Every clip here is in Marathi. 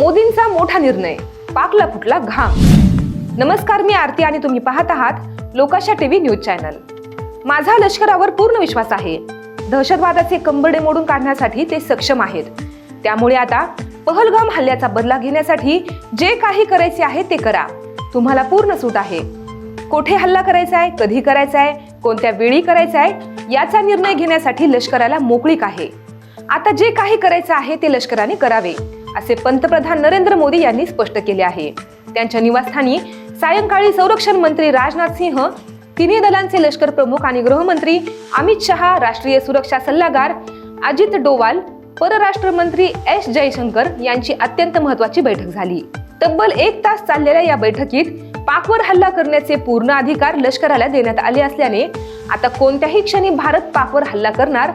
मोदींचा मोठा निर्णय पाकला फुटला घाम. नमस्कार मी आरती आणि तुम्ही पाहत आहात लोकाशा टीव्ही न्यूज चॅनल. माझा लष्करावर पूर्ण विश्वास आहे. दहशतवादाचे कंबडे मोडून काढण्यासाठी ते सक्षम आहेत. त्यामुळे आता पहलगाम हल्ल्याचा बदला घेण्यासाठी जे काही करायचे आहे ते करा. तुम्हाला पूर्ण सूट आहे. कोठे हल्ला करायचा आहे कधी करायचा आहे कोणत्या वेळी करायचा आहे याचा निर्णय घेण्यासाठी लष्कराला मोकळीक आहे. आता जे काही करायचं आहे ते लष्कराने करावे. असे पंतप्रधान नरेंद्र मोदी यांनी स्पष्ट केले आहे. त्यांच्या निवासस्थानी सायंकाळी संरक्षण मंत्री राजनाथ सिंह तिन्ही दलांचे लष्कर प्रमुख आणि गृहमंत्री अमित शहा राष्ट्रीय सुरक्षा सल्लागार अजित डोवाल परराष्ट्र मंत्री एस जयशंकर यांची अत्यंत महत्वाची बैठक झाली. तब्बल एक तास चाललेल्या या बैठकीत पाकवर हल्ला करण्याचे पूर्ण अधिकार लष्कराला देण्यात आले असल्याने आता कोणत्याही क्षणी भारत पाकवर हल्ला करणार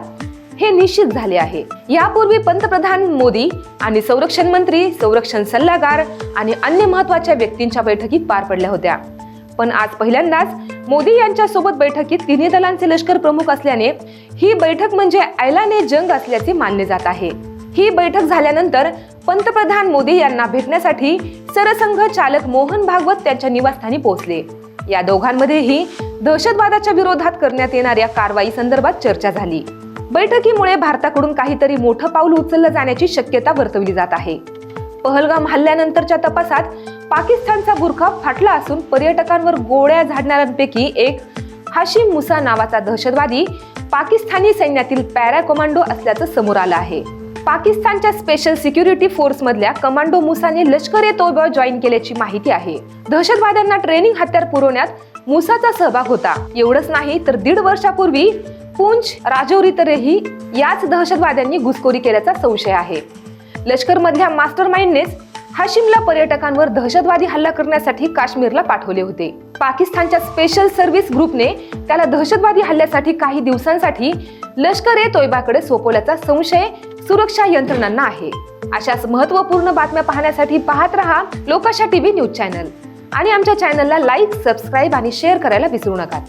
हे निश्चित झाले आहे. यापूर्वी पंतप्रधान मोदी आणि संरक्षण मंत्री संरक्षण सल्लागार आणि अन्य महत्त्वाच्या व्यक्तींच्या बैठकीत पार पडल्या होत्या. पण आज पहिल्यांदाच मोदी यांच्या सोबत बैठकीत तिन्ही दलांचे लष्कर प्रमुख असल्याने ही बैठक म्हणजे ऐलाने जंग असल्याचे मानले जात आहे. ही बैठक झाल्यानंतर पंतप्रधान मोदी यांना भेटण्यासाठी सरसंघ चालक मोहन भागवत त्यांच्या निवासस्थानी पोहोचले. या दोघांमध्येही दहशतवादाच्या विरोधात करण्यात येणाऱ्या कारवाई संदर्भात चर्चा झाली. बैठकीमुळे भारताकडून काहीतरी मोठं पाऊल उचललं जाण्याची शक्यता वर्तवली जात आहे. पहलगाम हल्ल्यानंतरच्या तपासात पाकिस्तानचा बुरखा फाटला असून पर्यटकांवर गोळ्या झाडणाऱ्यांपैकी एक हाशिम मुसा नावाचा दहशतवादी पाकिस्तानी सैन्यातील पॅरा कमांडो असल्याचं समोर आलं आहे. पाकिस्तानच्या स्पेशल सिक्युरिटी फोर्स मधल्या कमांडो मुसाने लष्कर ए तोयबा जॉईन केल्याची माहिती आहे. दहशतवाद्यांना ट्रेनिंग हत्यार पुरवण्यात मुसाचा सहभाग होता. एवढंच नाही तर दीड वर्षापूर्वी पुंछ राजौरीतही याच दहशतवाद्यांनी घुसखोरी केल्याचा संशय आहे. लष्करमधल्या मास्टर माइंडनेच हाशिमला पर्यटकांवर दहशतवादी हल्ला करण्यासाठी काश्मीरला पाठवले होते. पाकिस्तानच्या स्पेशल सर्व्हिस ग्रुपने त्याला दहशतवादी हल्ल्यासाठी काही दिवसांसाठी लष्कर ए तोयबाकडे सोपवल्याचा संशय सुरक्षा यंत्रणांना आहे. अशाच महत्त्वपूर्ण बातम्या पाहण्यासाठी पाहत रहा लोकाशा टीव्ही न्यूज चॅनल. आणि आमच्या चॅनलला लाईक सबस्क्राईब आणि शेअर करायला विसरू नका.